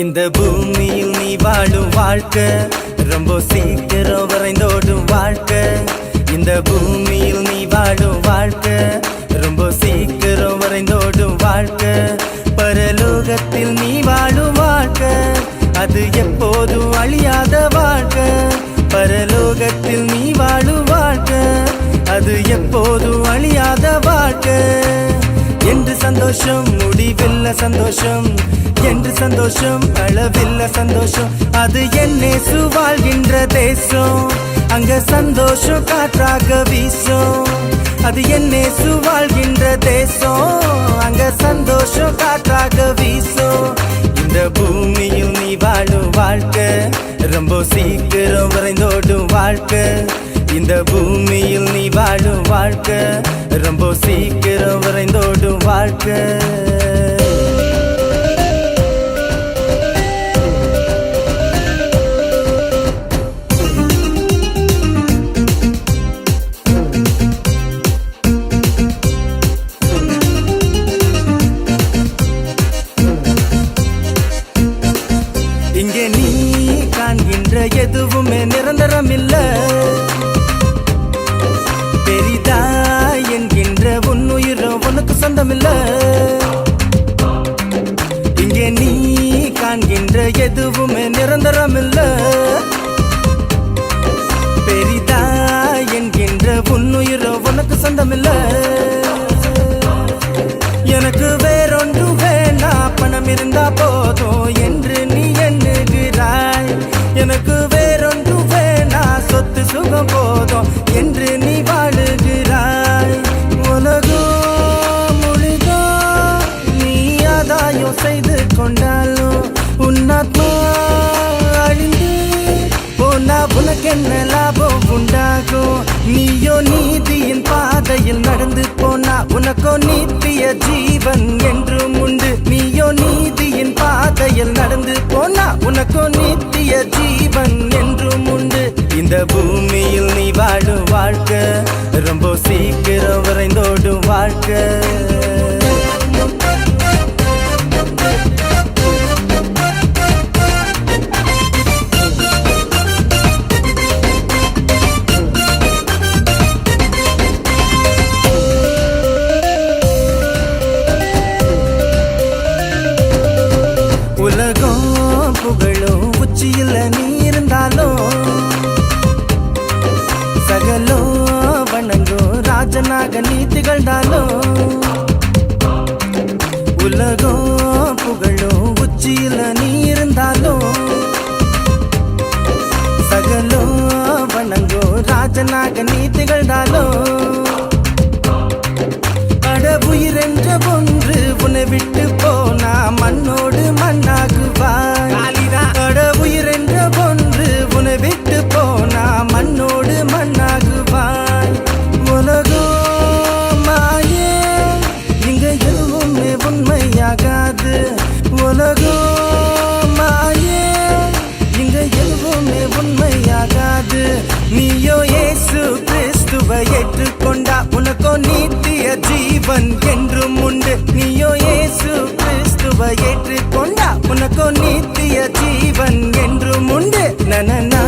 இந்த பூமியில் நீ வாழும் வாழ்க்கை ரொம்ப சீக்கிரம் வரைந்தோடும் வாழ்க்கை. இந்த பூமியில் நீ வாழும் வாழ்க்கை ரொம்ப சீக்கிரம் வரைந்தோடும் வாழ்க்கை. பரலோகத்தில் நீ வாழும் வாழ்க்கை அது எப்போதும் அழியாத வாழ்க்கை. பரலோகத்தில் நீ வாழும் வாழ்க்கை அது எப்போதும் அழியாத வாழ்க்கை. என்று சந்தோஷம் முடிவில்ல சந்தோஷம் என்று சந்தோஷம் அளவில்ல சந்தோஷம். அது என்னே சுவாழ்கின்ற தேசம். அங்க சந்தோஷம் காற்றாக வீசும். அது என்னே சுவாழ்கின்ற தேசம். அங்க சந்தோஷம் காற்றாக வீசும். இந்த பூமியில் நீ வாழும் வாழ்க்கை ரொம்ப சீக்கிரம் வரைந்தோடும் வாழ்க்கை. இந்த பூமியில் நீ வாழும் வாழ்க்கை ரொம்ப சீக்கிரம் வரைந்தோடும் வாழ்க்கை. இல்ல. இங்கே நீ காண்கின்ற எதுவுமே நிரந்தரம் இல்ல. பெரிதா என்கின்ற உன்னுயிரோ உனக்கு சொந்தமில்லை ஆதாயம் செய்து கொண்டாலும் உன்னாத்மா அழிந்து போனா உனக்கு என்ன லாபம் உண்டாகும்? நீயோ நீதியின் பாதையில் நடந்து போனா உனக்கோ நீத்திய ஜீவன் என்றும் உண்டு. நீயோ நீதியின் பாதையில் நடந்து போனா உனக்கோ நீத்திய ஜீவன் என்றும் உண்டு. இந்த பூமியில் நீ வாழும் வாழ்க்கை ரொம்ப சீக்கிரம் விரைந்தோடும் வாழ்க்கை. புகழும் உச்சியில் நீ இருந்தாலும் சகலோ வணங்கும் ராஜனாக நீ திகழ்ந்தாலும் உலகம் புகழும் உச்சியில் நீ இருந்தாலும் சகலோ வணங்கும் ராஜனாக நீ திகழ்ந்தாலும் அட என்ற ஒன்று உன்னை விட்டு ஏற்றுக்கொண்டா உனக்கோ நீத்திய ஜீவன் என்றும் உண்டு. நீயோ ஏசு கிறிஸ்துவ ஏற்றுக்கொண்டா உனக்கோ நீத்திய ஜீவன் என்றும் உண்டு. நனனா